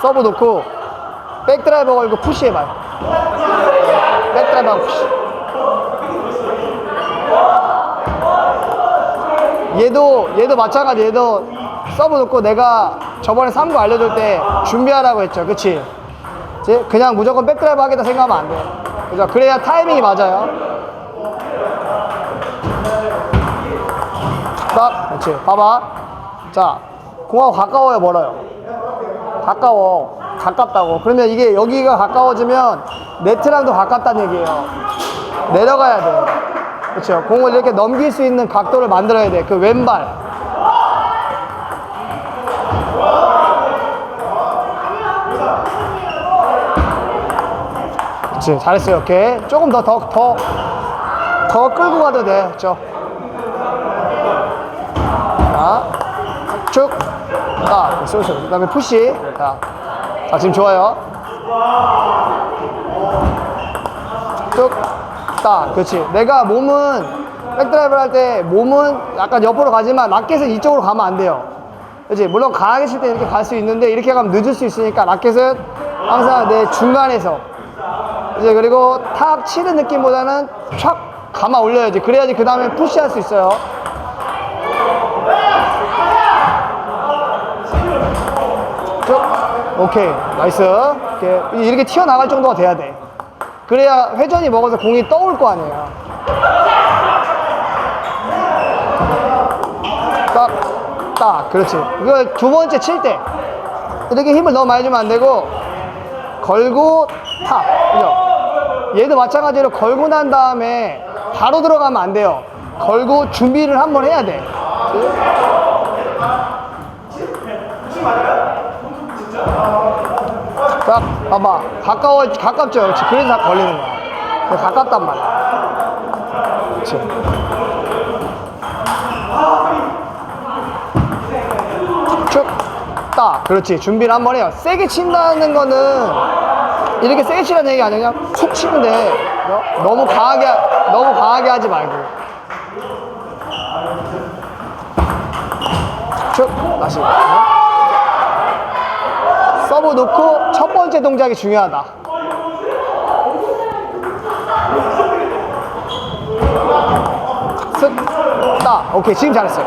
서브 놓고 백드라이버 걸고 푸시해봐요. 백드라이버 푸시. 얘도 얘도 마찬가지. 얘도 서브 놓고 내가 저번에 3구 알려줄 때 준비하라고 했죠. 그치? 그냥 무조건 백드라이브 하겠다 생각하면 안 돼. 그죠? 그래야 타이밍이 맞아요. 딱, 그렇지. 봐봐. 자, 공하고 가까워요, 멀어요? 가까워. 가깝다고. 그러면 이게 여기가 가까워지면 네트랑도 가깝다는 얘기예요. 내려가야 돼. 그렇죠. 공을 이렇게 넘길 수 있는 각도를 만들어야 돼. 그 왼발. 그렇지. 잘했어요. 오케이. 조금 더, 더, 더, 더 끌고 가도 돼. 그렇죠. 자, 쭉. 딱, 쏘쏘. 그 다음에 푸시. 자, 자, 지금 좋아요. 쭉. 딱, 그렇지. 내가 몸은, 백드라이브를 할 때 몸은 약간 옆으로 가지만 라켓은 이쪽으로 가면 안 돼요. 그렇지. 물론 강하게 칠 때 이렇게 갈 수 있는데 이렇게 가면 늦을 수 있으니까 라켓은 항상 내 중간에서 이제 그리고 탁 치는 느낌보다는 촥 감아 올려야지. 그래야지 그 다음에 푸시할 수 있어요. 쭉. 오케이. 나이스. 이렇게, 이렇게 튀어나갈 정도가 돼야 돼. 그래야 회전이 먹어서 공이 떠올 거 아니에요. 딱, 딱. 그렇지. 이거 두 번째 칠 때. 이렇게 힘을 너무 많이 주면 안 되고, 걸고, 탁. 그죠? 얘도 마찬가지로 걸고 난 다음에 바로 들어가면 안 돼요. 걸고 준비를 한번 해야 돼. 딱 봐봐. 가까워 가깝죠 그렇지 그래서 다 걸리는 거야. 가깝단 말이야. 그렇지 쭉딱. 그렇지. 준비를 한 번 해요. 세게 친다는 거는 이렇게 세게 치라는 얘기 그냥 툭 치면 돼. 너- 너무 강하게 너무 강하게 하지 말고. 쭉. 다시 서브 놓고 첫 번째 동작이 중요하다. 쓱, 딱. 오케이, 지금 잘했어요.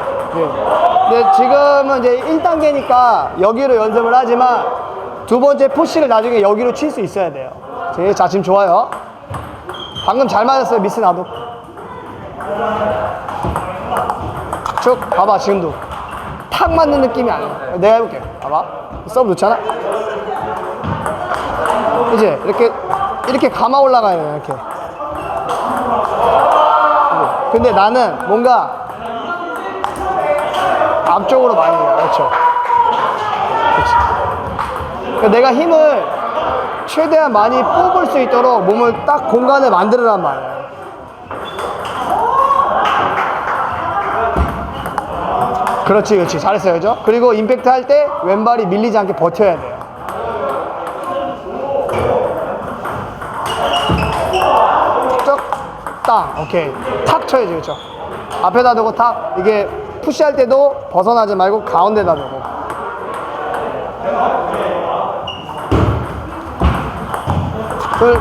예. 지금은 이제 1단계니까 여기로 연습을 하지만 두 번째 푸시를 나중에 여기로 칠 수 있어야 돼요. 제- 자, 지금 좋아요. 방금 잘 맞았어요, 미스 나도. 쭉, 봐봐, 지금도. 탁 맞는 느낌이 아니야. 내가 해볼게. 봐봐. 서브 놓잖아? 이제 이렇게 이렇게 감아 올라가야 돼 이렇게. 근데 나는 뭔가 앞쪽으로 많이 해요. 그렇죠. 그렇지. 그러니까 내가 힘을 최대한 많이 뽑을 수 있도록 몸을 딱 공간을 만들으란 말이야. 그렇지, 그렇지. 잘했어요. 그죠? 그리고 임팩트 할 때 왼발이 밀리지 않게 버텨야 돼요. 쭉, 땅. 오케이. 탁 쳐야지, 그렇죠? 앞에다 두고 탁. 이게 푸시할 때도 벗어나지 말고 가운데다 두고. 둘,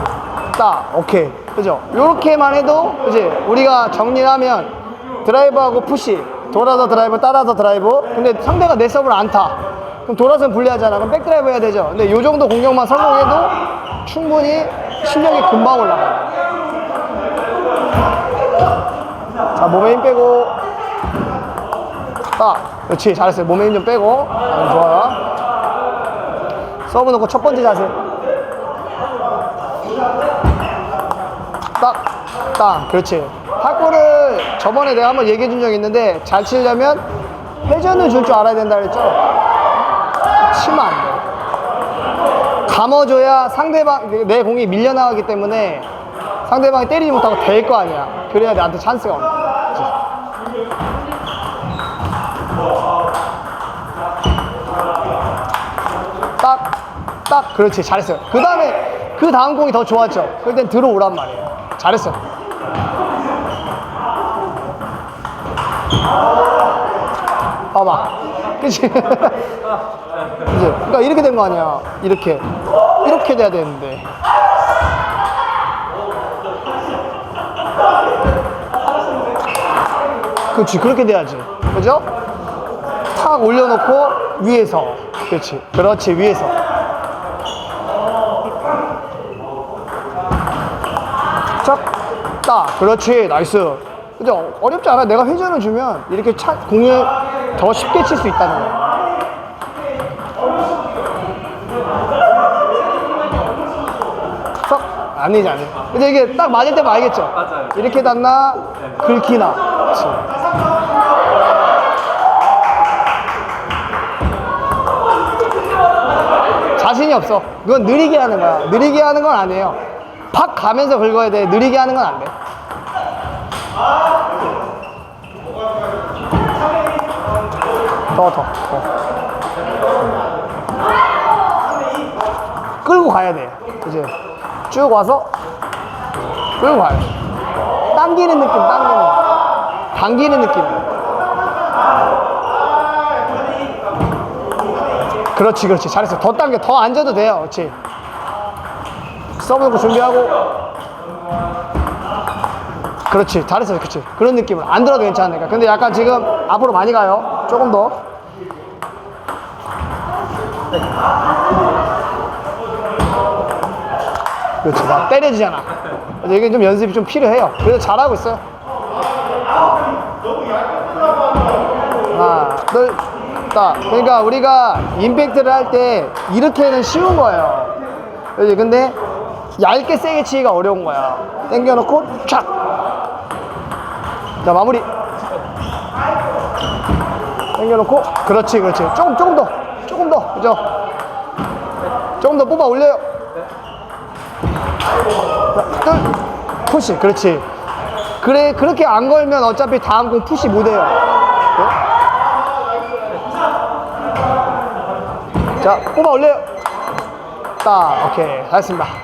따. 오케이. 그죠? 요렇게만 해도, 그지? 우리가 정리하면 드라이브하고 푸시. 돌아서 드라이브, 따라서 드라이브. 근데 상대가 내 서브를 안 타. 그럼 돌아서는 불리하잖아. 그럼 백드라이브 해야 되죠. 근데 요 정도 공격만 성공해도 충분히 실력이 금방 올라가요. 자, 몸에 힘 빼고. 따. 그렇지. 잘했어요. 몸에 힘 좀 빼고. 아, 좋아요. 서브 놓고 첫 번째 자세. 딱, 딱, 그렇지. 탁구를 저번에 내가 한번 얘기해 준적 있는데 잘 치려면 회전을 줄 줄 알아야 된다 그랬죠? 치면 안 돼. 감아줘야 상대방, 내 공이 밀려나가기 때문에 상대방이 때리지 못하고 될 거 아니야. 그래야 나한테 찬스가 오는 거야. 딱, 딱, 그렇지. 잘했어요. 그 다음에, 그 다음 공이 더 좋았죠. 그럴 땐 들어오란 말이에요. 잘했어. 봐봐. 그치? 그지? 그러니까 이렇게 된 거 아니야. 이렇게. 이렇게 돼야 되는데. 그렇지. 그렇게 돼야지. 그죠? 탁 올려놓고 위에서. 그렇지. 그렇지. 위에서. Chắc 따 그렇지 나이스. 그죠? 어렵지 않아. 내가 회전을 주면 이렇게 차, 공을 더 쉽게 칠 수 있다는 거야 썩 아니지 아니 근데 이게 딱 맞을 때만 알겠죠? 맞아요. 이렇게 닿나? 긁히나. 그렇지. 자신이 없어. 그건 느리게 하는 거야. 느리게 하는 건 아니에요 팍 가면서 긁어야 돼 느리게 하는 건 안 돼 더, 더, 더. 끌고 가야 돼. 이제 쭉 와서 끌고 가야 돼. 당기는 느낌, 당기는. 당기는 느낌. 그렇지, 그렇지. 잘했어. 더 당겨. 더 앉아도 돼요. 그렇지. 놓고 준비하고. 그렇지. 잘했어. 그렇지. 그런 느낌으로. 안 들어도 괜찮으니까. 근데 약간 지금 앞으로 많이 가요. 조금 더. 그렇지. 막 때려지잖아. 이게 좀 연습이 좀 필요해요. 그래서 잘하고 있어요. 하나, 둘, 딱. 그러니까 우리가 임팩트를 할 때 이렇게는 쉬운 거예요. 그지 근데 얇게 세게 치기가 어려운 거야. 당겨놓고 촥. 자 마무리. 당겨놓고 그렇지 그렇지. 조금 조금 더 조금 더 그죠? 조금 더 뽑아 올려요. 자, 둘, 푸시 그렇지. 그래 그렇게 안 걸면 어차피 다음 공 푸시 못해요. 네? 자, 뽑아 올려요. 딱, 오케이. 잘했습니다.